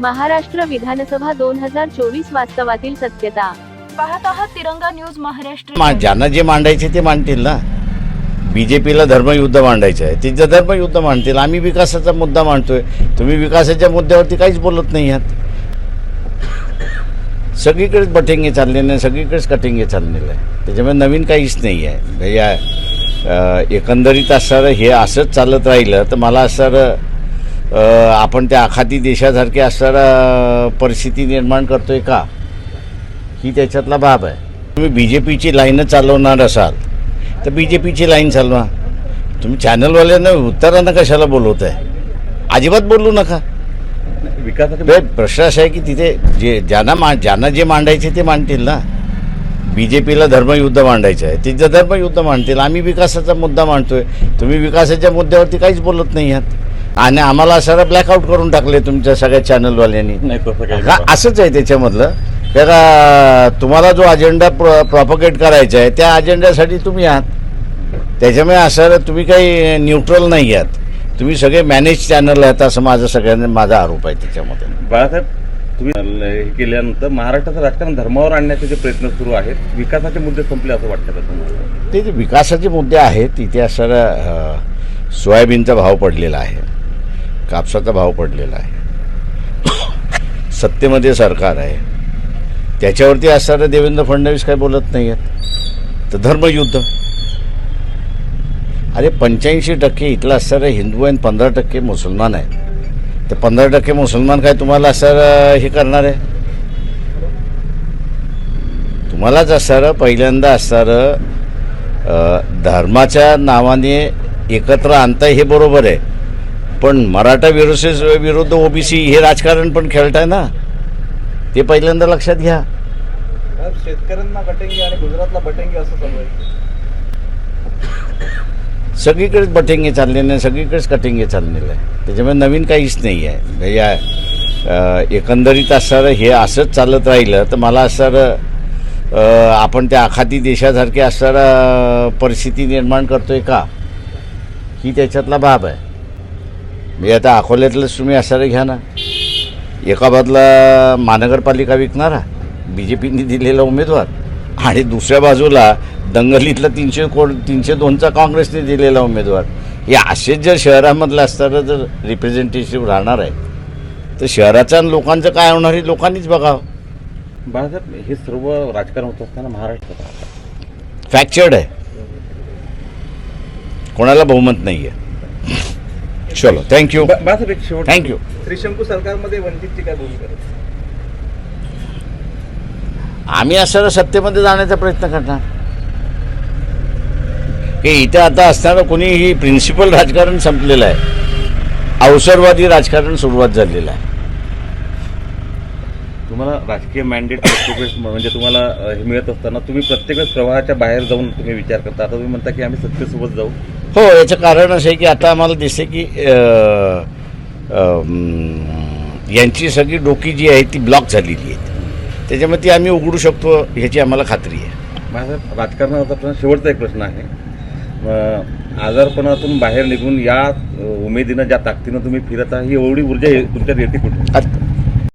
महाराष्ट्र विधानसभा दोन हजार चोवीस वास्तवातील सत्यता. पाहत आहात तिरंगा न्यूज महाराष्ट्र. मा- ज्यांना जे मांडायचे ते मांडतील ना? बीजेपीला धर्मयुद्ध मांडायचं आहे. तिथं धर्मयुद्ध मांडतील. आम्ही विकासाचा मुद्दा मांडतोय. तुम्ही विकासाच्या मुद्द्यावरती काहीच बोलत नाही आहात. सगळीकडेच बटेंगे चाललेले आहे सगळीकडेच कटिंगे चाललेलं आहे. त्याच्यामुळे नवीन काहीच नाही आहे. या एकंदरीत असणारं हे असंच चालत राहिलं तर मला असणारं आपण त्या आखाती देशासारखी असणारं परिस्थिती निर्माण करतोय का? ही त्याच्यातला बाब आहे. तुम्ही बी जे पीची लाईनं चालवणार असाल तर बी जे पीची लाईन चालवा. तुम्ही चॅनलवाल्यांना उत्तरांना कशाला बोलवत आहे अजिबात बोलू नका. विकासाचे बे, प्रश्न असा आहे की तिथे जे ज्यांना मा ज्यांना जे मांडायचे ते मांडतील ना? बी जे पीला धर्मयुद्ध मांडायचं आहे. तिथं धर्मयुद्ध मांडतील. आम्ही विकासाचा मुद्दा मांडतोय. तुम्ही विकासाच्या मुद्द्यावरती काहीच बोलत नाही आहात. आणि आम्हाला सारं ब्लॅकआउट करून टाकले तुमच्या सगळ्या चॅनलवाल्यांनी नाही तसं काही का असंच आहे त्याच्यामधलं. त्याला तुम्हाला जो अजेंडा प्र प्रॉपगेट करायचा आहे त्या अजेंड्यासाठी तुम्ही आहात. त्याच्यामुळे असं तुम्ही काही न्यूट्रल नाही आहात. तुम्ही सगळे मॅनेज चॅनल आहेत असं माझं सगळ्यांना माझा आरोप आहे त्याच्यामध्ये. बाळासाहेब तुम्ही हे केल्यानंतर महाराष्ट्राचं राजकारण धर्मावर आणण्याचे जे प्रयत्न सुरू आहेत विकासाचे मुद्दे संपले असं वाटतं का तुम्हाला? ते जे विकासाचे मुद्दे आहेत तिथे असणारा अ, सोयाबीनचा भाव पडलेला आहे. कापसाचा भाव पडलेला आहे. सत्तेमध्ये सरकार आहे. त्याच्यावरती असणारं देवेंद्र फडणवीस काय बोलत नाही आहेत तर धर्मयुद्ध अरे पंच्याऐंशी टक्के इथलं असणारे हिंदू आणि पंधरा टक्के मुसलमान आहेत. तर पंधरा टक्के मुसलमान काय तुम्हाला असणारं हे करणार आहे? तुम्हालाच असणारं पहिल्यांदा असणारं धर्माच्या नावाने एकत्र आणता हे बरोबर आहे. पण मराठा विरोध विरुद्ध ओबीसी हे राजकारण पण खेळताय ना. ते पहिल्यांदा लक्षात घ्या. शेतकऱ्यांना कटेंगे आणि गुजरातला बटेंगे असं आहे. सगळीकडेच बटेंगे चाललेले सगळीकडेच कटिंगे चाललेलं आहे. त्याच्यामुळे नवीन काहीच नाही आहे. या अ, एकंदरीत असणारं हे असंच चालत राहिलं तर मला असणारं आपण त्या आखाती देशासारखी असणारं परिस्थिती निर्माण करतोय का? ही त्याच्यातला बाब आहे. मी आता अकोल्यातलंच तुम्ही असणारं घ्या ना. एका बाजूला महानगरपालिका विकणारा बी जे पीने दिलेला उमेदवार आणि दुसऱ्या बाजूला दंगलीतला तीनशे कोट तीनशे दोनचा काँग्रेसने दिलेला उमेदवार. हे असेच जर शहरामधलं असताना जर रिप्रेझेंटेटिव्ह राहणार आहे तर शहराच्या आणि लोकांचं काय होणार हे लोकांनीच बघावं. बाळासाहेब हे सर्व राजकारण होत असताना महाराष्ट्रात. फॅक्चर्ड आहे. कोणाला बहुमत नाही आहे चलो थँक्यू शेवट थँक्यू त्रिशंकू सरकारमध्ये वंचितची काय भूमिका? आम्ही असं सत्तेमध्ये जाण्याचा प्रयत्न करणार. की इथे आता असणारं कोणी ही प्रिन्सिपल राजकारण संपलेलं आहे. अवसरवादी राजकारण सुरुवात झालेलं आहे. तुम्हाला राजकीय मॅन्डेट म्हणजे तुम्हाला हे मिळत असताना तुम्ही प्रत्येकच प्रवाहाच्या बाहेर जाऊन तुम्ही विचार करता. आता तुम्ही म्हणता की आम्ही सत्तेसोबत जाऊ. हो याचं कारण असं आहे की आता आम्हाला दिसते की यांची सगळी डोकी जी आहे ती ब्लॉक झालेली आहे. त्याच्यामुळे ती आम्ही उघडू शकतो ह्याची आम्हाला खात्री आहे. बाळासाहेब राजकारणाचा प्रश्न शेवटचा एक प्रश्न आहे. आजारपणातून बाहेर निघून या उमेदीनं ज्या ताकदीनं तुम्ही फिरत आहात ही एवढी ऊर्जा तुमच्यात येते कुठे